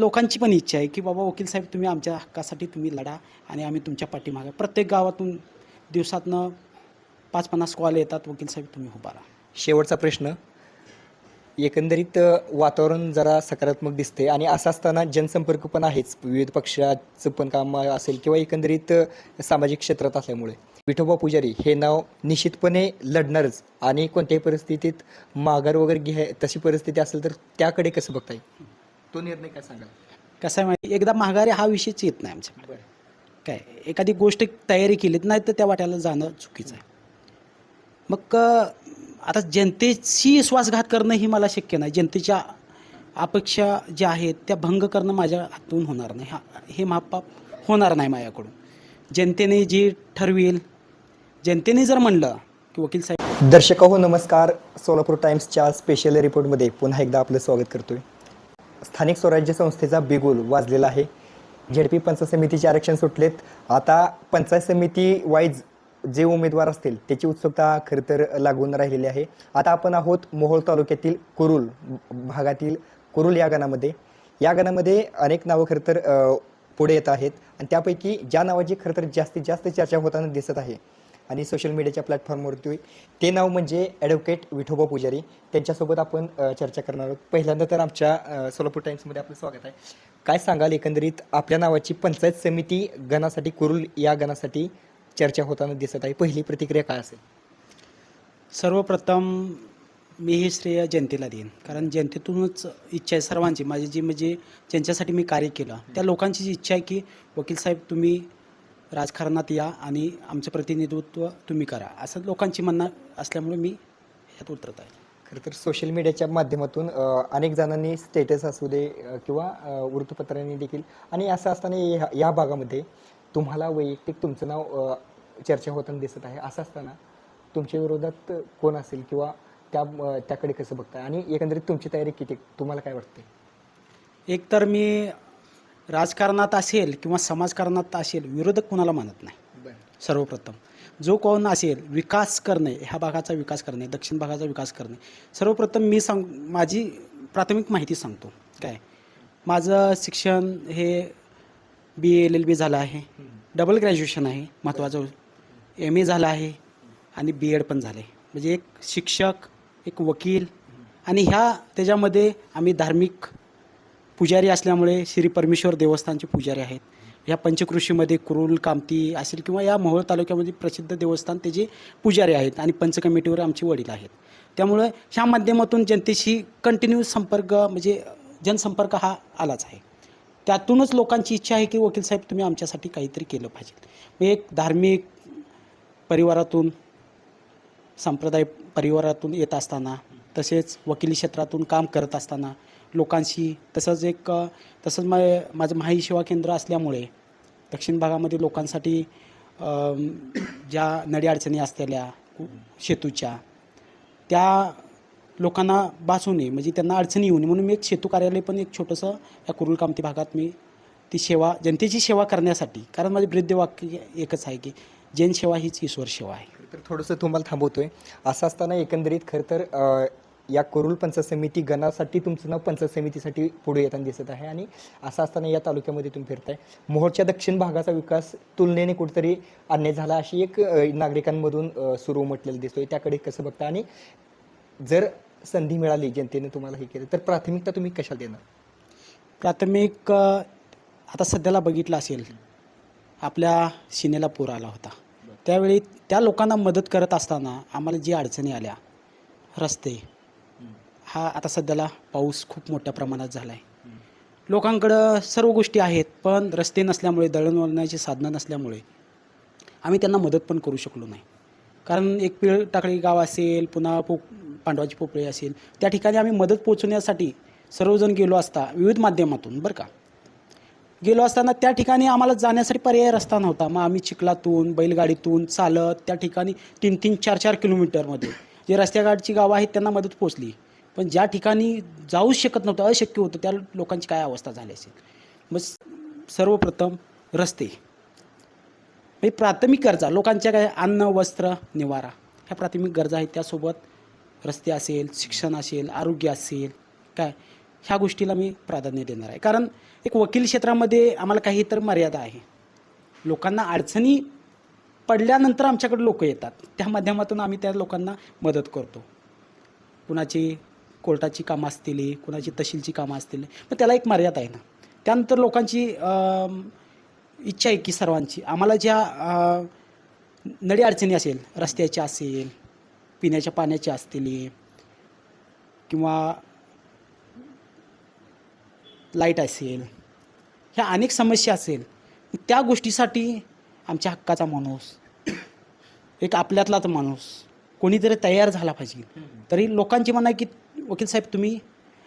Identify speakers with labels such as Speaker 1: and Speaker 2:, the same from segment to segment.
Speaker 1: लोकांची पण इच्छा आहे की बाबा वकील साहेब तुम्ही आमच्या हक्कासाठी तुम्ही लढा आणि आम्ही तुमच्या पाठीमागे. प्रत्येक गावातून दिवसातनं पाच पन्नास कॉल येतात. वकील साहेब तुम्ही उभा राहा.
Speaker 2: शेवटचा प्रश्न. एकंदरीत वातावरण जरा सकारात्मक दिसते आणि असं असताना जनसंपर्क पण आहेच. विविध पक्षाचं पण काम असेल किंवा एकंदरीत सामाजिक क्षेत्रात असल्यामुळे. विठोबा पुजारी हे नाव निश्चितपणे लढणारच आणि कोणत्याही परिस्थितीत माघार वगैरे घ्या तशी परिस्थिती असेल तर त्याकडे कसं बघता येईल तो निर्णय काय सांगाल?
Speaker 1: कसं आहे माहिती एकदा माघारी हा विषयच येत नाही आमच्याकडे काय एखादी गोष्ट तयारी केलीत नाही तर त्या वाट्याला जाणं चुकीचं आहे. मग आता जनतेशी श्वासघात करणं ही मला शक्य नाही. जनतेच्या अपेक्षा ज्या आहेत त्या भंग करणं माझ्या हातून होणार नाही. हा हे महापाप होणार नाही माझ्याकडून. जनतेने जी ठरवेल जनतेने जर म्हणलं की वकील साहेब
Speaker 2: दर्शक हो नमस्कार. सोलापूर टाइम्सच्या स्पेशल रिपोर्टमध्ये पुन्हा एकदा आपलं स्वागत करतोय. स्थानिक स्वराज्य संस्थेचा बिगुल वाजलेला आहे. झेडपी पंचायत समितीचे आरक्षण सुटलेत. आता पंचायत समिती वाईज जे उमेदवार असतील त्याची उत्सुकता खरं तर लागून राहिलेली आहे. आता आपण आहोत मोहोळ तालुक्यातील कुरुल भागातील कुरुल या गणामध्ये. या गणामध्ये अनेक नावं खरं तर पुढे येत आहेत. आणि त्यापैकी ज्या नावाची खरं तर जास्तीत जास्त चर्चा होताना दिसत आहे. आणि सोशल मीडियाच्या प्लॅटफॉर्मवरती ते नाव म्हणजे ॲडव्होकेट विठोबा पुजारी. त्यांच्यासोबत आपण चर्चा करणार आहोत. पहिल्यांदा तर आमच्या सोलापूर टाईम्समध्ये आपलं स्वागत आहे. काय सांगाल एकंदरीत आपल्या नावाची पंचायत समिती गणासाठी कुरुल या गणासाठी चर्चा होताना दिसत आहे. पहिली प्रतिक्रिया काय असेल?
Speaker 1: सर्वप्रथम मी हे श्रेय जनतेला देईन. कारण जनतेतूनच इच्छा आहे सर्वांची. माझी जी म्हणजे ज्यांच्यासाठी मी कार्य केलं त्या लोकांची जी इच्छा आहे की वकील साहेब तुम्ही राजकारणात या आणि आमचं प्रतिनिधित्व तुम्ही करा. असं लोकांची म्हणणं असल्यामुळे मी ह्यात उतरत आहे.
Speaker 2: खरं तर सोशल मीडियाच्या माध्यमातून अनेक जणांनी स्टेटस असू दे किंवा वृत्तपत्रांनी देखील आणि असं असताना या- या भागामध्ये तुम्हाला वैयक्तिक तुमचं नाव चर्चा होताना दिसत आहे. असं असताना तुमच्या विरोधात कोण असेल किंवा त्या त्याकडे कसं बघताय? आणि एकंदरीत तुमची तयारी किती? तुम्हाला काय वाटते
Speaker 1: एक तर मी राजकारणात असेल किंवा समाजकारणात असेल विरोधक कुणाला मानत नाही? सर्वप्रथम. जो कोण असेल विकास करणे ह्या भागाचा विकास करणे दक्षिण भागाचा विकास करणे. सर्वप्रथम मी सांग माझी प्राथमिक माहिती सांगतो. काय? माझं शिक्षण हे बी एल एल बी झालं आहे. डबल ग्रॅज्युएशन आहे महत्त्वाचं. एम ए झालं आहे आणि बी एड पण झालं आहे म्हणजे एक शिक्षक एक वकील आणि ह्या त्याच्यामध्ये आम्ही धार्मिक पुजारी असल्यामुळे श्री परमेश्वर देवस्थानचे पुजारी आहेत. ह्या पंचकृषीमध्ये कुरुल कामती असेल किंवा या मोहोळ तालुक्यामध्ये प्रसिद्ध देवस्थान त्याचे पुजारी आहेत आणि पंच कमिटीवर आमचे वडील आहेत. त्यामुळं ह्या माध्यमातून जनतेशी कंटिन्यू संपर्क म्हणजे जनसंपर्क हा आलाच आहे. त्यातूनच लोकांची इच्छा आहे की वकील साहेब तुम्ही आमच्यासाठी काहीतरी केलं पाहिजे. एक धार्मिक परिवारातून संप्रदाय परिवारातून येत असताना तसेच वकिली क्षेत्रातून काम करत असताना लोकांशी तसंच एक तसंच मा माझं माही सेवा केंद्र असल्यामुळे दक्षिण भागामध्ये लोकांसाठी ज्या नडी अडचणी असलेल्या शेतूच्या त्या लोकांना बासू नये. म्हणजे त्यांना अडचणी येऊ नये. म्हणून मी एक शेतू कार्यालय पण एक छोटंसं या कुरुल कामती भागात मी ती सेवा जनतेची सेवा करण्यासाठी कारण माझे वाक्य एकच आहे की जैन सेवा हीच ईश्वर सेवा आहे.
Speaker 2: तर थोडंसं तुम्हाला थांबवतोय. असं असताना एकंदरीत खरं तर या कुरुल पंचायत समिती गणासाठी तुमचं नाव पंचायत समितीसाठी पुढे येताना दिसत आहे आणि असं असताना या तालुक्यामध्ये तुम्ही फिरताय. मोहोळच्या दक्षिण भागाचा विकास तुलनेने कुठेतरी अन्याय झाला अशी एक नागरिकांमधून सुरू म्हटलेलं दिसतोय. त्याकडे कसं बघता? आणि जर संधी मिळाली जनतेने तुम्हाला हे केलं तर प्राथमिकता तुम्ही कशाला देणार?
Speaker 1: प्राथमिक आता सध्याला बघितलं असेल आपल्या सीनेला पूर आला होता. त्यावेळी त्या लोकांना मदत करत असताना आम्हाला जी अडचणी आल्या रस्ते हा आता सध्याला पाऊस खूप मोठ्या प्रमाणात झाला आहे लोकांकडं सर्व गोष्टी आहेत पण रस्ते नसल्यामुळे दळणवळणाची साधनं नसल्यामुळे आम्ही त्यांना मदत पण करू शकलो नाही. कारण एक पिळ टाकळी गाव असेल पुन्हा पो पांडवाची पोपळी असेल त्या ठिकाणी आम्ही मदत पोचवण्यासाठी सर्वजण गेलो असता विविध माध्यमातून बरं का? गेलो असताना त्या ठिकाणी आम्हाला जाण्यासाठी पर्याय रस्ता नव्हता. मग आम्ही चिखलातून बैलगाडीतून चालत त्या ठिकाणी तीन तीन चार चार किलोमीटरमध्ये जे रस्त्यागाडची गावं आहेत त्यांना मदत पोचली पण ज्या ठिकाणी जाऊच शकत नव्हतं अशक्य होतं त्या लोकांची काय अवस्था झाली असेल? मग सर्वप्रथम रस्ते. म्हणजे प्राथमिक गरजा लोकांच्या काय अन्न वस्त्र निवारा ह्या प्राथमिक गरजा आहेत. त्यासोबत रस्ते असेल शिक्षण असेल आरोग्य असेल काय? ह्या गोष्टीला मी प्राधान्य देणार आहे. कारण एक वकील क्षेत्रामध्ये आम्हाला काही तर मर्यादा आहे. लोकांना अडचणी पडल्यानंतर आमच्याकडे लोक येतात. त्या माध्यमातून आम्ही त्या लोकांना मदत करतो. कुणाची कोर्टाची कामं असतील कुणाची तहसीलची कामं असतील पण त्याला एक मर्यादा आहे ना. त्यानंतर लोकांची इच्छा आहे की सर्वांची. आम्हाला ज्या नडी अडचणी असेल रस्त्याच्या असेल पिण्याच्या पाण्याच्या असतील किंवा लाइट असेल ह्या अनेक समस्या असेल त्या गोष्टीसाठी आमच्या हक्काचा माणूस एक आपल्यातलाच माणूस कोणीतरी तयार झाला पाहिजे. तरी लोकांची म्हणणं की वकील साहेब तुम्ही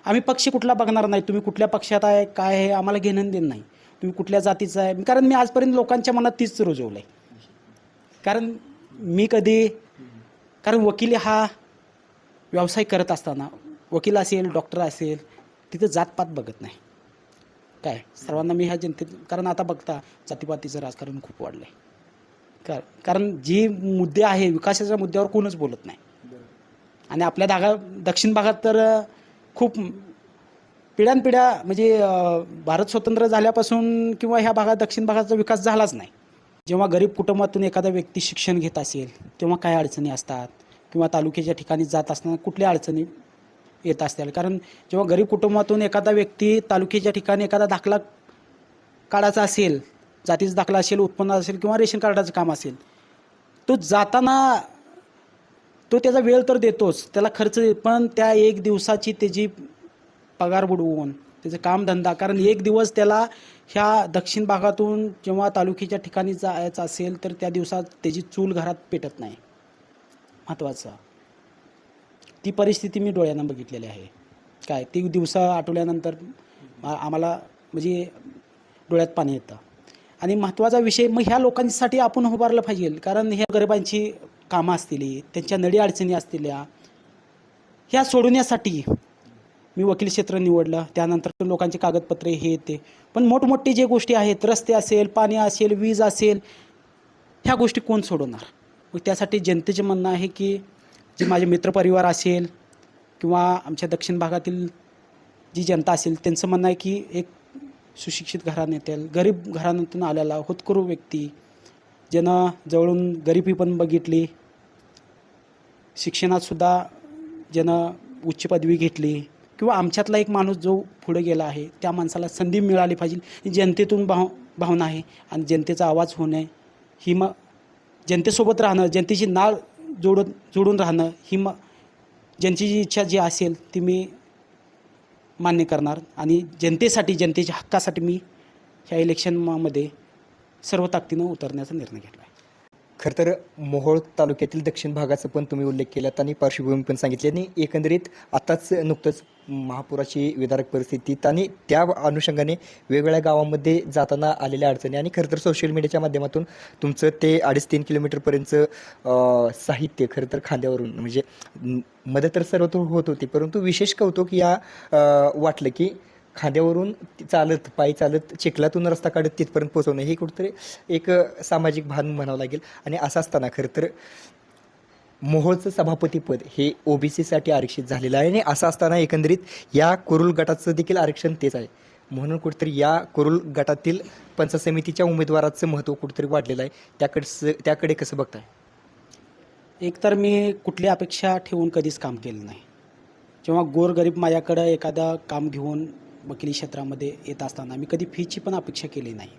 Speaker 1: आम्ही पक्ष कुठला बघणार नाही? तुम्ही कुठल्या पक्षात आहे? काय आहे? आम्हाला घेणं देणं नाही. तुम्ही कुठल्या जातीचा आहे? कारण मी आजपर्यंत लोकांच्या मनात तीच रुजवलं आहे कारण मी कधी कारण वकील हा व्यवसाय करत असताना वकील असेल डॉक्टर असेल तिथं जातपात बघत नाही. काय? सर्वांना मी ह्या जनतेत कारण आता बघता जातीपातीचं राजकारण खूप वाढलं आहे कारण जी मुद्दे आहे विकासाच्या मुद्द्यावर कोणच बोलत नाही. आणि आपल्या धागा दक्षिण भागात तर खूप पिढ्यानपिढ्या म्हणजे भारत स्वतंत्र झाल्यापासून किंवा ह्या भागात दक्षिण भागाचा विकास झालाच नाही. जेव्हा गरीब कुटुंबातून एखादा व्यक्ती शिक्षण घेत असेल तेव्हा काय अडचणी असतात? किंवा तालुक्याच्या ठिकाणी जात असताना कुठल्या अडचणी येत असतील? कारण जेव्हा गरीब कुटुंबातून एखादा व्यक्ती तालुक्याच्या ठिकाणी एखादा दाखला काढायचा असेल जातीचा दाखला असेल उत्पन्न असेल किंवा रेशन कार्डाचं काम असेल तो जाताना तो त्याचा वेळ तर देतोच त्याला खर्च दे- पण त्या एक दिवसाची त्याची पगार बुडवून त्याचं कामधंदा कारण एक दिवस त्याला ह्या दक्षिण भागातून जेव्हा तालुक्याच्या ठिकाणी जायचं असेल तर त्या दिवसात त्याची चूल घरात पेटत नाही. महत्त्वाचं ती परिस्थिती मी डोळ्यांना बघितलेली आहे. काय ती दिवसा आठवल्यानंतर आम्हाला म्हणजे डोळ्यात पाणी येतं. आणि महत्त्वाचा विषय मग ह्या लोकांसाठी आपण उभारलं पाहिजे कारण ह्या गरिबांची कामं असतील त्यांच्या नडी अडचणी असतील ह्या सोडवण्यासाठी मी वकील क्षेत्र निवडलं. त्यानंतर लोकांचे कागदपत्रे हे ते. पण मोठमोठे जे गोष्टी आहेत रस्ते असेल पाणी असेल वीज असेल ह्या गोष्टी कोण सोडवणार? मग त्यासाठी जनतेचे म्हणणं आहे की जे माझे मित्रपरिवार असेल किंवा आमच्या दक्षिण भागातील जी जनता असेल त्यांचं म्हणणं आहे की एक सुशिक्षित घराण्यातील गरीब घराण्यातून आलेला होतकरू व्यक्ती ज्यानं जवळून गरिबी पण बघितली शिक्षणातसुद्धा ज्यानं उच्च पदवी घेतली किंवा आमच्यातला एक माणूस जो पुढे गेला आहे त्या माणसाला संधी मिळाली पाहिजे. ही जनतेतून भाव भावना आहे आणि जनतेचा आवाज होणे ही मग जनतेसोबत राहणं जनतेची नाळ जोडून जोडून राहणं ही मग जनतेची इच्छा जी असेल ती मी मान्य करणार. आणि जनतेसाठी जनतेच्या हक्कासाठी मी ह्या इलेक्शनमध्ये सर्व ताकदीनं उतरण्याचा निर्णय घेतला आहे.
Speaker 2: खरं तर मोहोळ तालुक्यातील दक्षिण भागाचा पण तुम्ही उल्लेख केलात आणि पार्श्वभूमी पण सांगितली आणि एकंदरीत आताच नुकतंच महापुराची विदारक परिस्थिती आणि त्या अनुषंगाने वेगवेगळ्या गावांमध्ये जाताना आलेल्या अडचणी आणि खरं तर सोशल मीडियाच्या माध्यमातून तुमचं ते अडीच तीन किलोमीटरपर्यंतचं साहित्य खरं तर खांद्यावरून म्हणजे मदत तर सर्व होत होती परंतु विशेष कौतुक या वाटलं की खांद्यावरून चालत पायी चालत चिखलातून रस्ता काढत तिथपर्यंत पोचवणं हे कुठंतरी एक सामाजिक भान म्हणावं लागेल. आणि असं असताना खरं तर मोहोळचं सभापतीपद हे ओबीसीसाठी आरक्षित झालेलं आहे. आणि असं असताना एकंदरीत या कुरुल गटाचं देखील आरक्षण तेच आहे. म्हणून कुठेतरी या कुरुल गटातील पंचायत समितीच्या उमेदवाराचं महत्त्व कुठेतरी वाढलेलं आहे. त्याकडचं त्याकडे कसं बघताय?
Speaker 1: एकतर मी कुठली अपेक्षा ठेवून कधीच काम केलं नाही. जेव्हा गोरगरीब माझ्याकडं एखादं काम घेऊन वकिली क्षेत्रामध्ये येत असताना मी कधी फीची पण अपेक्षा केली नाही.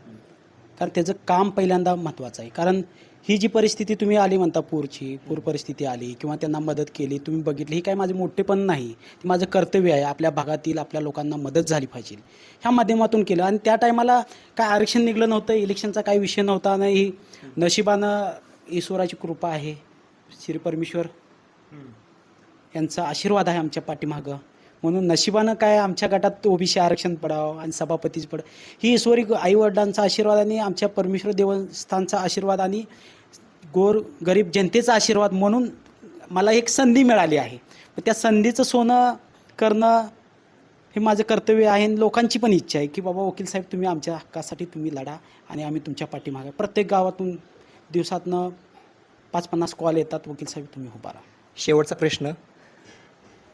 Speaker 1: कारण त्याचं काम पहिल्यांदा महत्त्वाचं आहे. कारण ही जी परिस्थिती तुम्ही आली म्हणता पूरची पूर परिस्थिती आली किंवा त्यांना मदत केली तुम्ही बघितली ही काय माझे मोठे पण नाही. ते माझं कर्तव्य आहे. आपल्या भागातील आपल्या लोकांना मदत झाली पाहिजे. ह्या माध्यमातून केलं. आणि त्या टायमाला काय आरक्षण निघलं नव्हतं इलेक्शनचा काही विषय नव्हता नाही नशिबानं ईश्वराची कृपा आहे. श्री परमेश्वर यांचा आशीर्वाद आहे आमच्या पाठीमागं. म्हणून नशिबानं काय आमच्या गटात ओबीसी आरक्षण पडावं आणि सभापतीच पड. ही ईश्वरी आईवडिलांचा आशीर्वाद आणि आमच्या परमेश्वर देवस्थानचा आशीर्वाद आणि गोर गरीब जनतेचा आशीर्वाद म्हणून मला एक संधी मिळाली आहे. त्या संधीचं सोनं करणं हे माझं कर्तव्य आहे आणि लोकांची पण इच्छा आहे की बाबा वकील साहेब तुम्ही आमच्या हक्कासाठी तुम्ही लढा आणि आम्ही तुमच्या पाठीमागे. प्रत्येक गावातून दिवसातनं पाच पन्नास कॉल येतात. वकील साहेब तुम्ही उभा राहा.
Speaker 2: शेवटचा प्रश्न.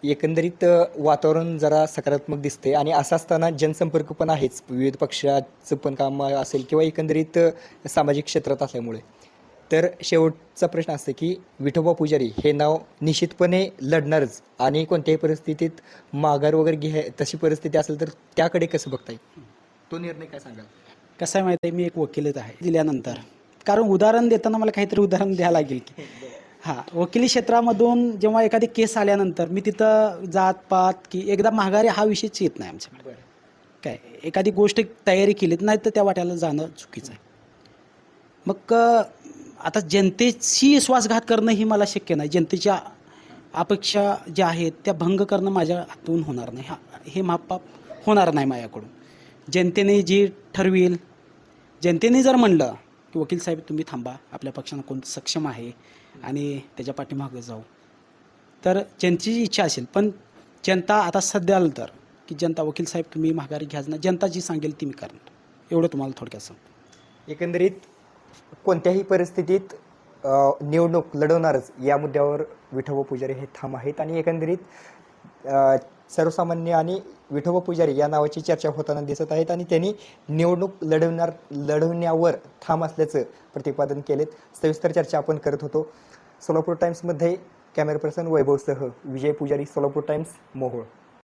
Speaker 2: एकंदरीत वातावरण जरा सकारात्मक दिसते आणि असं असताना जनसंपर्क पण आहेच. विविध पक्षाचं पण काम असेल किंवा एकंदरीत सामाजिक क्षेत्रात असल्यामुळे. तर शेवटचा प्रश्न असतो की विठोबा पुजारी हे नाव निश्चितपणे लढणारच. आणि कोणत्याही परिस्थितीत माघार वगैरे घ्या तशी परिस्थिती असेल तर त्याकडे कसं बघता येईल तो निर्णय काय सांगाल?
Speaker 1: कसं आहे माहिती आहे मी एक वकीलच आहे. दिल्यानंतर. कारण उदाहरण देताना मला काहीतरी उदाहरण द्यावं लागेल की. हां वकिली क्षेत्रामधून जेव्हा एखादी केस आल्यानंतर मी तिथं जात पात की एकदा माघारी हा विषयच येत नाही आमच्याकडे. काय एखादी गोष्ट तयारी केलीत नाही तर त्या वाट्याला जाणं चुकीचं आहे. मग आता जनतेशी विश्वासघात करणं ही मला शक्य नाही. जनतेच्या अपेक्षा ज्या आहेत त्या भंग करणं माझ्या हातून होणार नाही. हा हे मापाप होणार नाही माझ्याकडून. जनतेने जी ठरवेल जनतेने जर म्हणलं की वकील साहेब तुम्ही थांबा. आपल्या पक्षानं कोण सक्षम आहे? आणि त्याच्या पाठीमागं जाऊ. तर जनतेची इच्छा असेल पण जनता आता सध्या आलं तर की जनता वकील साहेब तुम्ही माघारी घ्याच ना जनता जी सांगेल ती मी करणार. एवढं तुम्हाला थोडक्यात सांग
Speaker 2: एकंदरीत कोणत्याही परिस्थितीत निवडणूक लढवणारच या मुद्द्यावर विठोबा पुजारी हे ठाम आहेत. आणि एकंदरीत सर्वसामान्य आणि विठोबा पुजारी या नावाची चर्चा होताना दिसत आहेत आणि त्यांनी निवडणूक लढवणार लढवण्यावर ठाम असल्याचं प्रतिपादन केलेत. सविस्तर चर्चा आपण करत होतो. सोलापूर टाइम्समध्ये कॅमेरा पर्सन वैभवसह विजय पुजारी सोलापूर टाइम्स मोहोळ.